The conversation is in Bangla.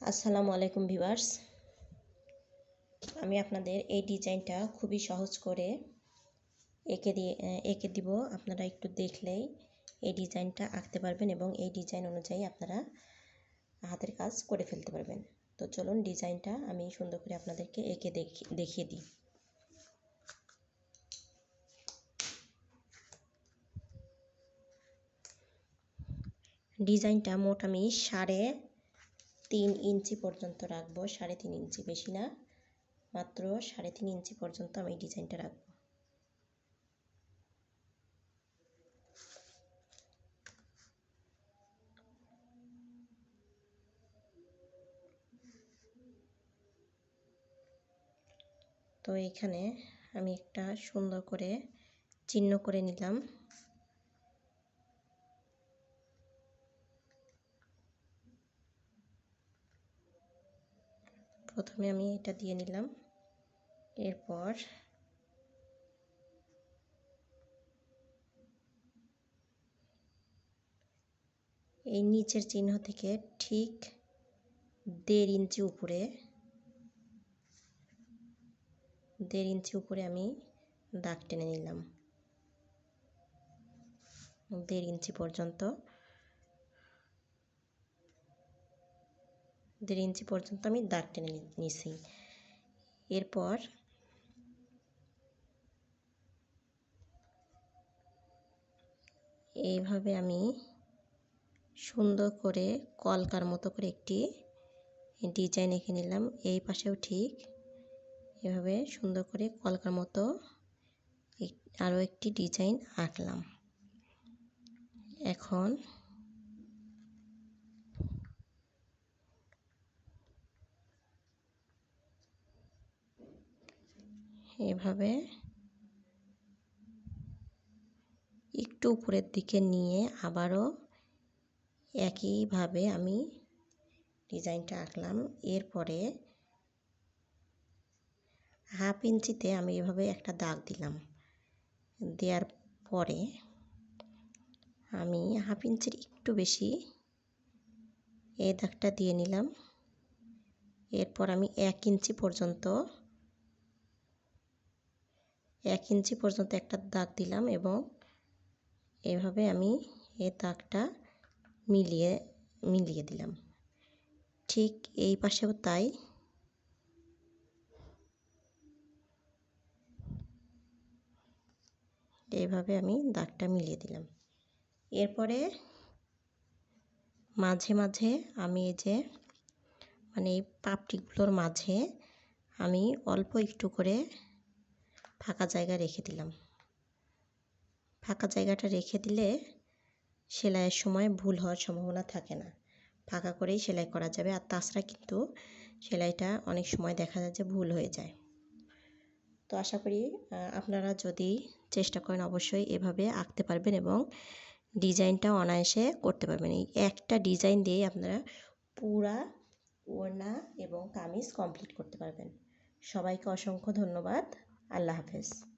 আসসালামু আলাইকুম ভিভার্স আমি আপনাদের এই ডিজাইনটা খুবই সহজ করে এঁকে দিয়ে, এঁকে দিব। আপনারা একটু দেখলেই এই ডিজাইনটা আঁকতে পারবেন এবং এই ডিজাইন অনুযায়ী আপনারা হাতের কাজ করে ফেলতে পারবেন। তো চলুন ডিজাইনটা আমি সুন্দর করে আপনাদেরকে এঁকে দেখিয়ে দিই। ডিজাইনটা মোট আমি সাড়ে তিন ইঞ্চি পর্যন্ত রাখব, সাড়ে তিন ইঞ্চি বেশি না, মাত্র সাড়ে তিন ইঞ্চি পর্যন্ত আমি ডিজাইনটা রাখব। তো এখানে আমি একটা সুন্দর করে চিহ্ন করে নিলাম। প্রথমে আমি এটা দিয়ে নিলাম। এরপর এই নিচের চিহ্ন থেকে ঠিক দেড় ইঞ্চি উপরে, দেড় ইঞ্চি উপরে আমি দাগ টেনে নিলাম। দেড় ইঞ্চি পর্যন্ত দেড় ইঞ্চি পর্যন্ত আমি দাগ টেনে নিছি। এরপর এইভাবে আমি সুন্দর করে কলকার মতো করে একটি ডিজাইন এঁকে নিলাম। এই পাশেও ঠিক এভাবে সুন্দর করে কলকার মতো আরও একটি ডিজাইন আঁকলাম। এখন এভাবে একটু উপরের দিকে নিয়ে আবারও একইভাবে আমি ডিজাইনটা আঁকলাম। এরপরে হাফ ইঞ্চিতে আমি এভাবে একটা দাগ দিলাম। দেওয়ার পরে আমি হাফ ইঞ্চির একটু বেশি এই দাগটা দিয়ে নিলাম। এরপর আমি এক ইঞ্চি পর্যন্ত এক ইঞ্চি পর্যন্ত একটা দাগ দিলাম এবং এভাবে আমি এই দাগটা মিলিয়ে মিলিয়ে দিলাম। ঠিক এই পাশেও তাই। এইভাবে আমি দাগটা মিলিয়ে দিলাম। এরপরে মাঝে মাঝে আমি এই যে মানে এই পাপড়িগুলোর মাঝে আমি অল্প একটু করে ফাঁকা জায়গা রেখে দিলাম। ফাঁকা জায়গাটা রেখে দিলে সেলাইয়ের সময় ভুল হওয়ার সম্ভাবনা থাকে না। ফাঁকা করেই সেলাই করা যাবে। আর তাছাড়া কিন্তু সেলাইটা অনেক সময় দেখা যায় যে ভুল হয়ে যায়। তো আশা করি আপনারা যদি চেষ্টা করেন অবশ্যই এভাবে আঁকতে পারবেন এবং ডিজাইনটা অনায়াসে করতে পারবেন। এই একটা ডিজাইন দিয়েই আপনারা পুরা ওড়না এবং কামিজ কমপ্লিট করতে পারবেন। সবাইকে অসংখ্য ধন্যবাদ। আল্লাহ হাফেজ।